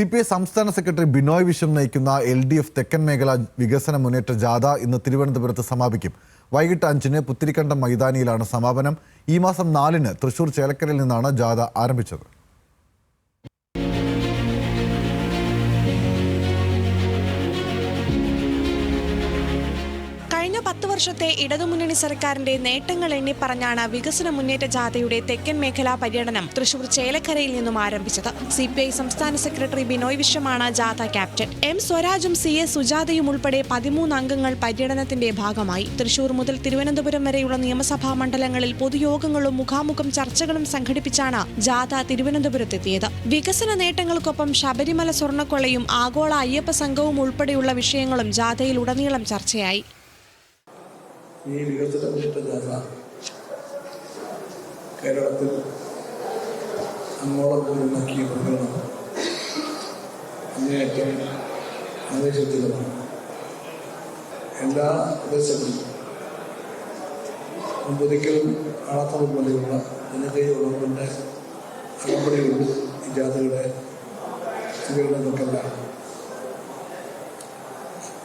C P I സംസ്ഥാന secretary Binoy Viswam നയിക്കുന്ന L D F തെക്കൻ മേഖല വികസന മുന്നേറ്റ ജാഥ ഇന്ന് തിരുവനന്തപുരത്ത് സമാപിക്കും. വൈകിട്ട് അഞ്ചിന് പുത്തിരിക്കണ്ടം മൈതാനിയിലാണ് സമാപനം. ഈ മാസം നാലിന് തൃശൂർ ചേലക്കരയിൽ നിന്നാണ് ജാഥ ആരംഭിച്ചത്. കഴിഞ്ഞ പത്ത് വർഷത്തെ ഇടതുമുന്നണി സർക്കാരിന്റെ നേട്ടങ്ങൾ എണ്ണി പറഞ്ഞാണ് വികസന മുന്നേറ്റ ജാഥയുടെ തെക്കൻ മേഖലാ പര്യടനം തൃശൂർ ചേലക്കരയിൽ നിന്നും ആരംഭിച്ചത്. സി പി ഐ സംസ്ഥാന സെക്രട്ടറി ബിനോയ് വിശ്വമാണ് ജാഥ ക്യാപ്റ്റൻ. എം സ്വരാജും സി എ സുജാതയും ഉൾപ്പെടെ പതിമൂന്ന് അംഗങ്ങൾ പര്യടനത്തിന്റെ ഭാഗമായി. തൃശൂർ മുതൽ തിരുവനന്തപുരം വരെയുള്ള നിയമസഭാ മണ്ഡലങ്ങളിൽ പൊതുയോഗങ്ങളും മുഖാമുഖം ചർച്ചകളും സംഘടിപ്പിച്ചാണ് ജാഥ തിരുവനന്തപുരത്തെത്തിയത്. വികസന നേട്ടങ്ങൾക്കൊപ്പം ശബരിമല സ്വർണക്കൊള്ളയും ആഗോള അയ്യപ്പ സംഘവും ഉൾപ്പെടെയുള്ള വിഷയങ്ങളും ജാഥയിൽ ഉടനീളം ചർച്ചയായി. ഈ വികസന ജാഥ കേരളത്തിൽ അങ്ങോളം ഉണ്ടാക്കിയ പ്രകടനം അങ്ങേയറ്റം ആവേശത്തിലുമാണ്. എല്ലാ പ്രദേശങ്ങളിലും ഒമ്പതിക്കലും ആളത്തവും പോലെയുള്ള ജനകീയ അകമ്പടിയുണ്ട് ഈ ജാഥയുടെ സ്വീകരണങ്ങൾക്കെല്ലാം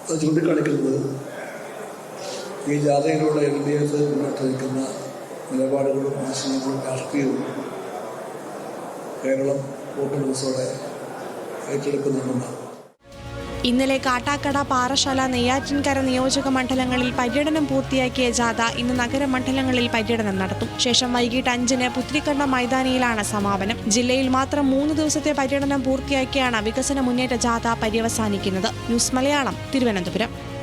അത് ചൂണ്ടിക്കാണിക്കുന്നത് ഈ ജാഥയിലൂടെ എൽ ഡി എഫ് മുന്നോട്ട് നിൽക്കുന്ന നിലപാടുകളും ആശയങ്ങളും രാഷ്ട്രീയവും കേരളം വോട്ട് ദിവസത്തോടെ ഏറ്റെടുക്കുന്നുണ്ടെന്നാണ്. ഇന്നലെ കാട്ടാക്കട പാറശാല നെയ്യാറ്റിൻകര നിയോജക മണ്ഡലങ്ങളിൽ പര്യടനം പൂർത്തിയാക്കിയ ജാഥ ഇന്ന് നഗരമണ്ഡലങ്ങളിൽ പര്യടനം നടത്തും. ശേഷം വൈകിട്ട് അഞ്ചിന് പുത്തിരിക്കണ്ട മൈതാനിയിലാണ് സമാപനം. ജില്ലയിൽ മാത്രം മൂന്ന് ദിവസത്തെ പര്യടനം പൂർത്തിയാക്കിയാണ് വികസന മുന്നേറ്റ ജാഥ പര്യവസാനിക്കുന്നത്. ന്യൂസ് മലയാളം തിരുവനന്തപുരം.